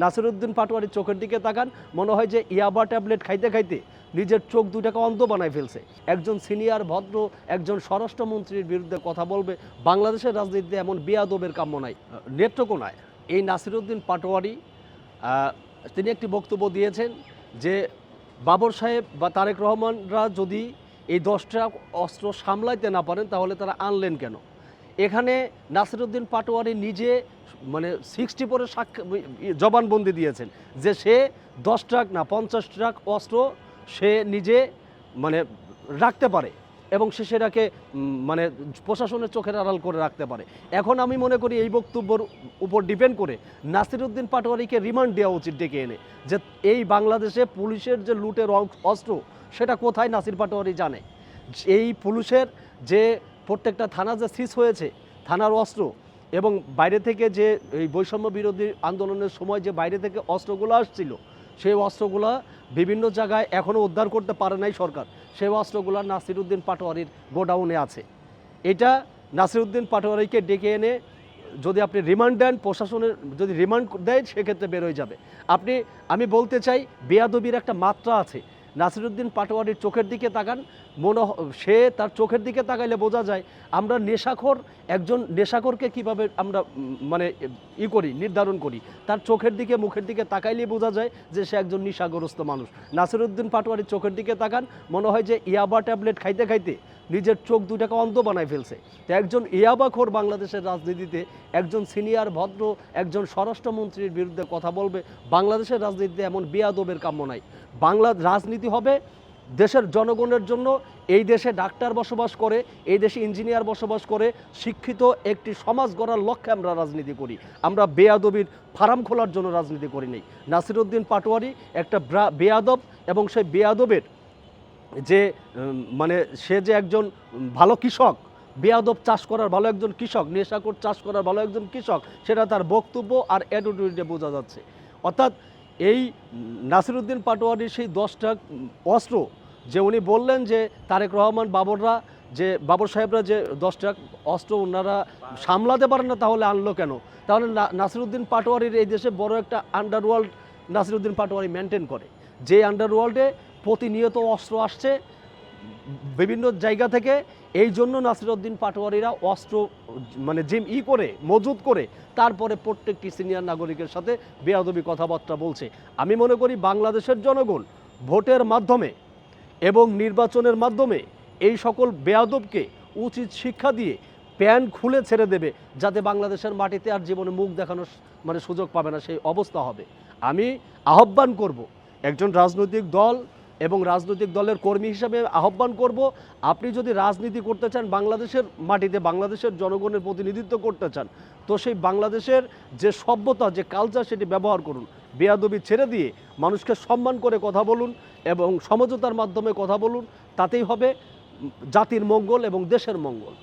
নাসিরুদ্দিন পাটোয়ারির চোখের দিকে তাকান। মনে হয় যে ইয়াবা ট্যাবলেট খাইতে খাইতে নিজের চোখ দুটাকে অন্ধ বানায় ফেলছে। একজন সিনিয়র, ভদ্র, একজন স্বরাষ্ট্রমন্ত্রীর বিরুদ্ধে কথা বলবে। বাংলাদেশের রাজনীতিতে এমন বেয়াদবের কাম্য নাই। নেত্রকোনায় এই নাসিরুদ্দিন পাটোয়ারি তিনি একটি বক্তব্য দিয়েছেন যে বাবর সাহেব বা তারেক রহমানরা যদি এই দশটা অস্ত্র সামলাইতে না পারেন, তাহলে তারা আনলেন কেন? এখানে নাসিরুদ্দিন পাটোয়ারি নিজে মানে সিক্সটি পরে সাক্ষ্য, জবানবন্দি দিয়েছেন যে সে দশ ট্রাক না, পঞ্চাশ ট্রাক অস্ত্র সে নিজে মানে রাখতে পারে এবং সে সেটাকে মানে প্রশাসনের চোখের আড়াল করে রাখতে পারে। এখন আমি মনে করি এই বক্তব্যর উপর ডিপেন্ড করে নাসিরুদ্দিন পাটোয়ারিকে রিমান্ড দেওয়া উচিত ডেকে এনে যে এই বাংলাদেশে পুলিশের যে লুটের অস্ত্র, সেটা কোথায় নাসির পাটোয়ারি জানে? এই পুলিশের যে প্রত্যেকটা থানা যে সিজ হয়েছে, থানার অস্ত্র এবং বাইরে থেকে যে এই বৈষম্য বিরোধী আন্দোলনের সময় যে বাইরে থেকে অস্ত্রগুলো আসছিল, সেই অস্ত্রগুলো বিভিন্ন জায়গায় এখনও উদ্ধার করতে পারে নাই সরকার। সেই অস্ত্রগুলো নাসিরুদ্দিন পাটোয়ারির গোডাউনে আছে। এটা নাসিরুদ্দিন পাটোয়ারিকে ডেকে এনে যদি আপনি রিমান্ড দেন, প্রশাসনের যদি রিমান্ড দেয়, সেক্ষেত্রে বেরোয় যাবে। আপনি, আমি বলতে চাই, বেয়াদবির একটা মাত্রা আছে। নাসিরুদ্দিন পাটোয়ারির চোখের দিকে তাকান, মনে সে তার চোখের দিকে তাকাইলে বোঝা যায় আমরা নেশাখোর, একজন নেশাখোরকে কীভাবে আমরা মানে ই করি, নির্ধারণ করি। তার চোখের দিকে, মুখের দিকে তাকাইলে বোঝা যায় যে সে একজন নেশাগ্রস্ত মানুষ। নাসিরুদ্দিন পাটোয়ারির চোখের দিকে তাকান, মনে হয় যে ইয়াবা ট্যাবলেট খাইতে খাইতে নিজের চোখ দুটাকে অন্ধ বানায় ফেলছে। তো একজন ইয়াবাখোর বাংলাদেশের রাজনীতিতে একজন সিনিয়র ভদ্র, একজন স্বরাষ্ট্রমন্ত্রীর বিরুদ্ধে কথা বলবে, বাংলাদেশের রাজনীতিতে এমন বেয়াদবের কাম্য নাই। বাংলা, রাজনীতি হবে দেশের জনগণের জন্য, এই দেশে ডাক্তার বসবাস করে, এই দেশে ইঞ্জিনিয়ার বসবাস করে, শিক্ষিত একটি সমাজ গড়ার লক্ষ্যে আমরা রাজনীতি করি। আমরা বেয়াদবির ফার্ম খোলার জন্য রাজনীতি করি নাই। নাসিরুদ্দিন পাটোয়ারি একটা বেয়াদব এবং সেই বেয়াদবের যে মানে সে যে একজন ভালো কৃষক, বেয়াদব চাষ করার ভালো একজন কৃষক নেশাকর চাষ করার ভালো একজন কৃষক, সেটা তার বক্তব্য আর অ্যাটিটিউডে বোঝা যাচ্ছে। অর্থাৎ এই নাসিরুদ্দিন পাটোয়ারির সেই দশটা অস্ত্র, যে উনি বললেন যে, তারেক রহমান বাবররা যে, বাবর সাহেবরা যে দশটা অস্ত্র ওনারা সামলাতে পারেন না, তাহলে আনলো কেন? তাহলে নাসিরুদ্দিন পাটোয়ারির এই দেশে বড় একটা আন্ডারওয়ার্ল্ড নাসিরুদ্দিন পাটোয়ারি মেনটেন করে। যে আন্ডারওয়ার্ল্ডে প্রতিনিয়ত অস্ত্র আসছে বিভিন্ন জায়গা থেকে। এই জন্য নাসিরুদ্দিন পাটোয়ারিরা অস্ত্র মানে জিম ই করে, মজুত করে, তারপরে প্রত্যেকটি সিনিয়র নাগরিকের সাথে বেয়াদবি কথাবার্তা বলছে। আমি মনে করি বাংলাদেশের জনগণ ভোটের মাধ্যমে এবং নির্বাচনের মাধ্যমে এই সকল বেয়াদবকে উচিত শিক্ষা দিয়ে প্যান খুলে ছেড়ে দেবে, যাতে বাংলাদেশের মাটিতে আর জীবনে মুখ দেখানোর মানে সুযোগ পাবে না, সেই অবস্থা হবে। আমি আহ্বান করব, একজন রাজনৈতিক দল এবং রাজনৈতিক দলের কর্মী হিসাবে আহ্বান করব, আপনি যদি রাজনীতি করতে চান বাংলাদেশের মাটিতে, বাংলাদেশের জনগণের প্রতিনিধিত্ব করতে চান, তো সেই বাংলাদেশের যে সভ্যতা, যে কালচার সেটি ব্যবহার করুন। বেয়াদবি ছেড়ে দিয়ে মানুষকে সম্মান করে কথা বলুন এবং সমঝোতার মাধ্যমে কথা বলুন, তাতেই হবে জাতির মঙ্গল এবং দেশের মঙ্গল।